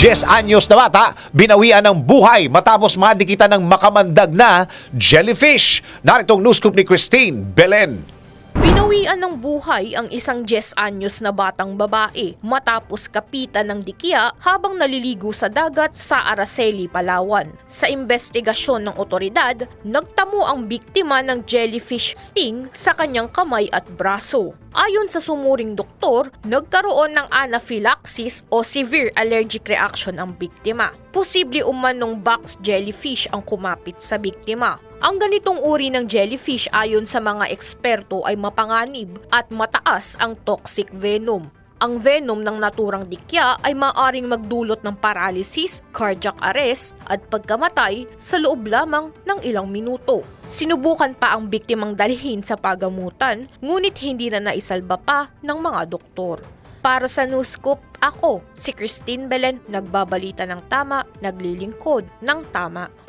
10 anyos na bata, binawian ng buhay matapos madikitan ng makamandag na jellyfish. Naritong news scoop ni Christine Belen. Binawian ng buhay ang isang 10 anyos na batang babae matapos kapitan ng dikya habang naliligo sa dagat sa Araceli, Palawan. Sa investigasyon ng otoridad, nagtamo ang biktima ng jellyfish sting sa kanyang kamay at braso. Ayon sa sumuring doktor, nagkaroon ng anaphylaxis o severe allergic reaction ang biktima. Posible umanong box jellyfish ang kumapit sa biktima. Ang ganitong uri ng jellyfish ayon sa mga eksperto ay mapanganib at mataas ang toxic venom. Ang venom ng naturang dikya ay maaring magdulot ng paralysis, cardiac arrest at pagkamatay sa loob lamang ng ilang minuto. Sinubukan pa ang biktimang dalhin sa pagamutan ngunit hindi na naisalba pa ng mga doktor. Para sa Newscoop, ako, si Christine Belen, nagbabalita ng tama, naglilingkod ng tama.